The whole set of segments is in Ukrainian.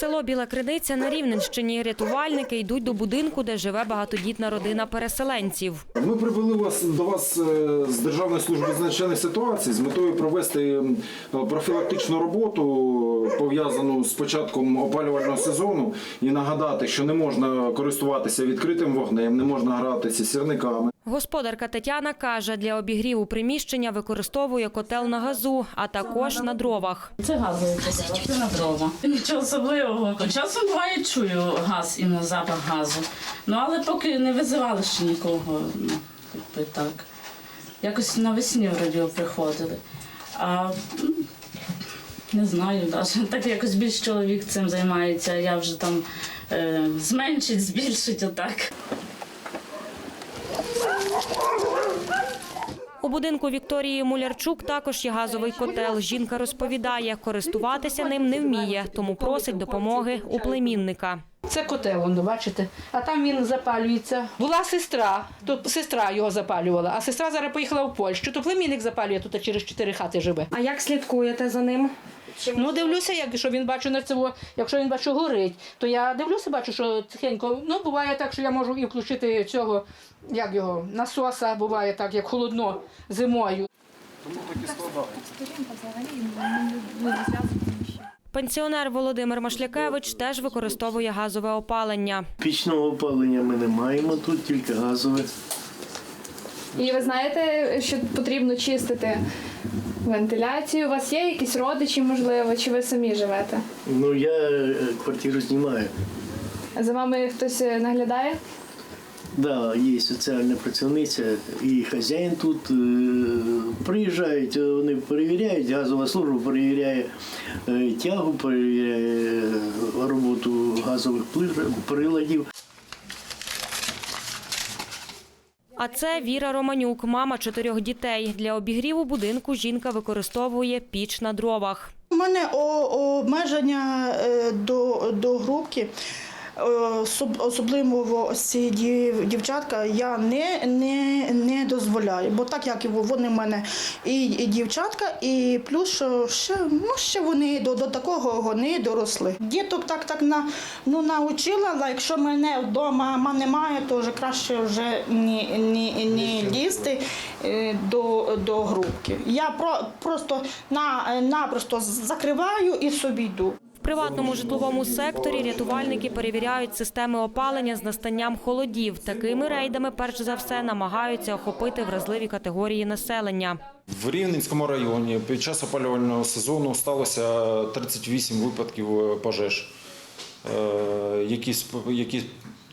Село Біла Криниця на Рівненщині. Рятувальники йдуть до будинку, де живе багатодітна родина переселенців. Ми прибули вас до вас е, з Державної служби з надзвичайних ситуацій з метою провести профілактичну роботу пов'язану з початком опалювального сезону і нагадати, що не можна користуватися відкритим вогнем, не можна гратися сірниками. Господарка Тетяна каже, для обігріву приміщення використовує котел на газу, а також на дровах. Це газовий на дрова. Нічого особливого. Часом буває чую газ і запах газу. Ну але поки не визивали ще нікого. Ну, якби так. Якось навесні вроді приходили. А м, не знаю, навіть так якось більш чоловік цим займається, я вже там е, зменшить, збільшить отак. У будинку Вікторії Мулярчук також є газовий котел. Жінка розповідає, користуватися ним не вміє, тому просить допомоги у племінника. Це котел, воно, бачите. А там він запалюється. Була сестра, то сестра його запалювала, а сестра зараз поїхала в Польщу, то племінник запалює тут через чотири хати живе. А як слідкуєте за ним? Ну дивлюся, як що він бачу на цього. Якщо він бачу горить, то я дивлюся, бачу, що тихенько. Ну буває так, що я можу і включити цього, як його, насоса, буває так, як холодно зимою. Пенсіонер Володимир Машлякевич теж використовує газове опалення. Пічного опалення ми не маємо тут, тільки газове. І ви знаєте, що потрібно чистити вентиляцію. У вас є якісь родичі, можливо, чи ви самі живете? Ну я е, квартиру знімаю. А За вами хтось е, наглядає? Да, є соціальна працівниця і хазяїн тут. е, Приїжджають, вони перевіряють, газова служба перевіряє тягу, перевіряє роботу газових приладів. А це Віра Романюк, мама чотирьох дітей. Для обігріву будинку жінка використовує піч на дровах. У мене обмеження е, до, до грубки. Е, особ- Особливо ось ці дівчатка я не, не, не дозволяю, бо так як вони в мене і, і дівчатка, і плюс що ще, ну, ще вони до, до такого не доросли. Діток так так на, ну, научила, але якщо мене вдома немає, то вже краще вже не, не, не лізти е, до, до грубки. Я про, просто на, напросто закриваю і собі йду. Приватному житловому секторі рятувальники перевіряють системи опалення з настанням холодів. Такими рейдами, перш за все, намагаються охопити вразливі категорії населення. В Рівненському районі під час опалювального сезону сталося 38 випадків е, пожеж, е, які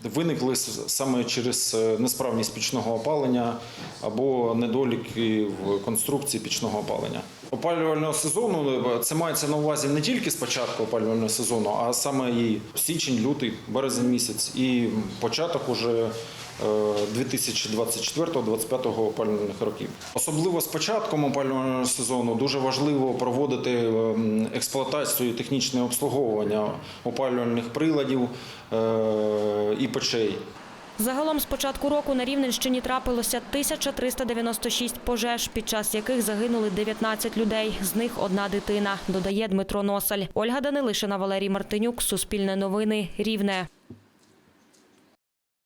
виникли саме через е, несправність пічного опалення або недоліки в конструкції пічного опалення. Опалювального сезону е, це мається на увазі не тільки з початку опалювального сезону, а саме і січень, лютий, березень місяць і початок уже 2024-2025 опалювальних років. Особливо з початком опалювального сезону дуже важливо проводити ем, експлуатацію і технічне обслуговування опалювальних приладів е, і печей. Загалом з початку року на Рівненщині трапилося 1396 пожеж, під час яких загинули 19 людей. З них одна дитина, додає Дмитро Носаль. Ольга Данилишина, Валерій Мартинюк, Суспільне новини, Рівне.